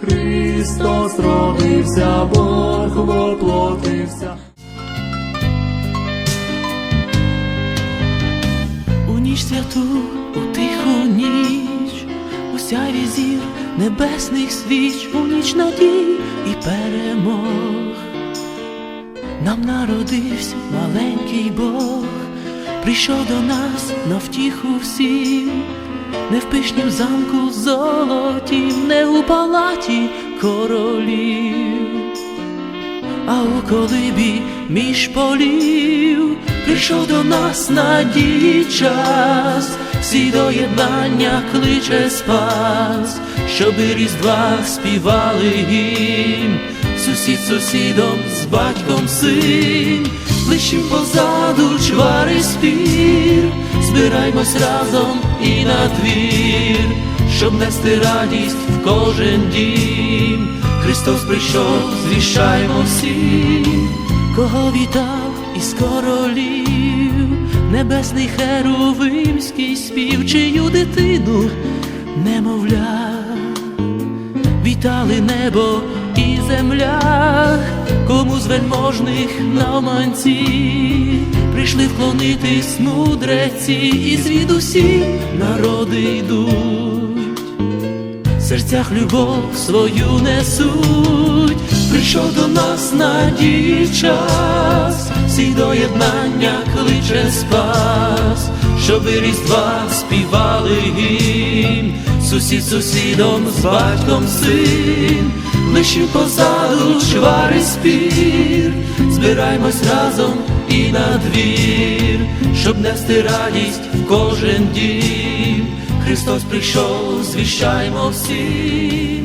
Христос родився, Бог воплотився. У ніч святу, у тиху ніч, у сяйві зір небесних свіч, у ніч надій і перемог. Нам народився маленький Бог, прийшов до нас на втіху всім, не в пишнім замку золотім, не у палаті королів а у колибі між полів. Прийшов до нас надії час, всі до єднання кличе спас, щоби різдва співали гімн, сусід сусідом з батьком син, лишим позаду чвари спір, збираймось разом і на двір, щоб нести радість в кожен дім. Христос прийшов, звіщаймо всім, кого вітав із королів, небесний херовимський спів, чию дитину немовля, вітали небо і земля, з вельможних навманці прийшли вклонитись мудреці, і звідусі народи йдуть. В серцях любов свою несуть, прийшов до нас надії час, всі до єднання кличе спас, щоби різдва співали гімн, сусід сусідом з батьком син, лишив позаду чвари спір, збираймось разом і на двір, щоб нести радість в кожен дім. Христос прийшов, звіщаймо всі.